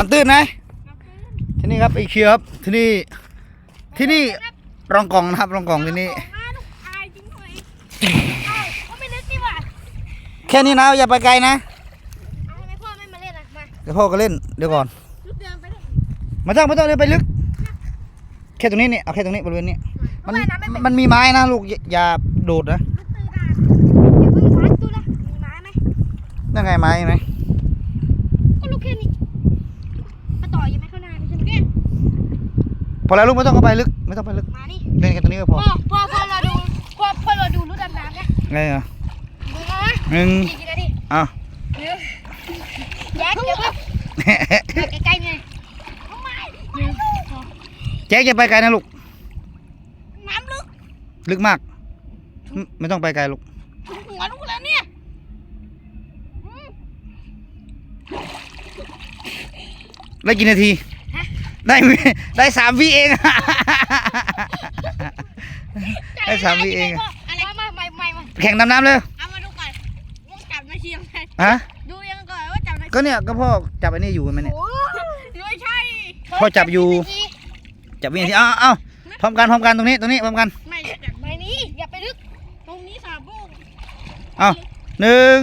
น้ำตื้นไหมที่นี่ครับไอเคียครับที่นี่ที่นี่รองกองนะครับรองกองที่นี่มาลูกอายจริงเลยเอ้าก็ไม่นึกนี่หว่าแค่นี้นะอย่าไปไกลนะเอาทำไมพ่อไม่มาเล่นอะมาเดี๋ยวพ่อก็เล่นเดี๋ยวก่อนลูกเดินไปเลยไม่ต้องไม่ต้องเดินไปลึก แค่ตรงนี้นี่เอาแค่ตรงนี้บริเวณนี้มันว่ายน้ำไม่เป็นมันมีไม้นะลูกอย่าอย่าโดดนะลูกตื่นอะอย่าเพิ่งพัดดูนะมีไม้ไหมนั่นไงไม้ไหม ก็ลูกแค่นี้มาต่อยังไม่เข้าหน้าไม่ใช่ไหมเนี่ย พอแล้วลูกไม่ต้องเข้าไปลึกไม่ต้องไปลึกมานี่เล่นแค่ตรงนี้ก็พพ่ออพ่อพ่อเราดูพ่อพ่อเราดูลูกดำน้ำเนี่ยไงอะดูนะหนึ่งกี่กี่นาทีอ้าวเดี๋ยวแยกเดี๋ยวเพิ่งใกล้ๆไงทำไมหนึ่งสองแจ็คอย่าไปไกลนะลูกน้ำลึกลึกมาก ไม่ไม่ต้องไปไกลลูกถึงหัวลูกแล้วเนี่ยอืมได้กี่นาที ได้ไหมได้สามวิเอง ได้สามวิเอง อะไรมาใหม่ใหม่มาแข่งดำน้ำเลยเอามาดูก่อนว่าจับมาเชียงไงฮะดูยังก่อนว่าจับมาก็เนี่ยก็พ่อจับไอ้นี่อยู่ไหมเนี่ยโอ้ไม่ใช่พ่อจับอยู่ จับวินาทีอ้าวอ้าวพร้อมกันพร้อมกันตรงนี้ตรงนี้พร้อมกันไม่จับไม่นี้อย่าไปลึกตรงนี้สาบุกอ้าวหนึ่ง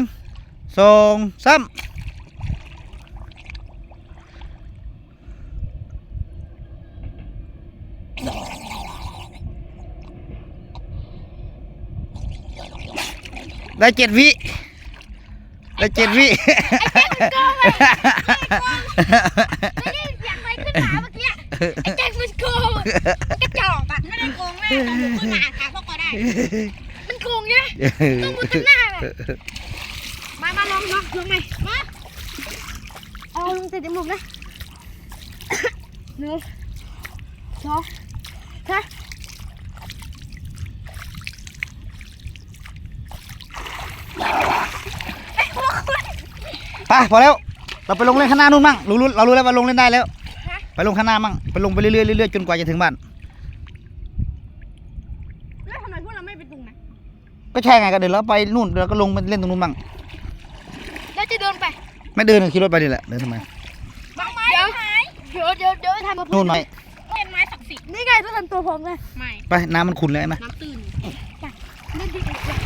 สองสาม ได้เจ็ดวิ ได้เจ็ดวิ ไม่ได้เสียงอะไรขึ้นมาเมื่อกี้ไอ้แจ็คมันโกงมันกระจอกอะไม่ได้โกงแม่เราบุกขึ้นมาถาพ่อก็ได้ มันโกงใช่ไหมต้องมุดขึ้นหน้าเลยมามาลองลองลองไหมมาเอาลงใส่จมูกนะหนึ่งสอง สามไปพอแล้ว เราไปลงเล่นข้างหน้านู่นมั่งรู้รู้เรารู้แล้วว่าลงเล่นได้แล้ว ไปลงข้างหน้ามั่งไปลงไปเรื่อยๆเรื่อยๆจนกว่าจะถึงบ้าน แล้วทำไมพวกเราไม่ไปตรงนั้นก็ใช่ไงก็เดี๋ยวเราไปนู่นเดี๋ยวเราก็ลงไปเล่นตรงนู้นมั่งแล้วจะเดินไป ไม่เดินขี่รถไปนี่แหละเดินทำไมบางไม้เดี๋ยวเดี๋ยวเดี๋ยวเดี๋ยวทำมานู่นหน่อยเป็นไม้ศักดิ์ สิทธิ์นี่ไงทุกคนตัวผมไงไม่ ไปน้ำมันขุ่นเลยไหมน้ำตื้นจ้ะเล่นดีกว่า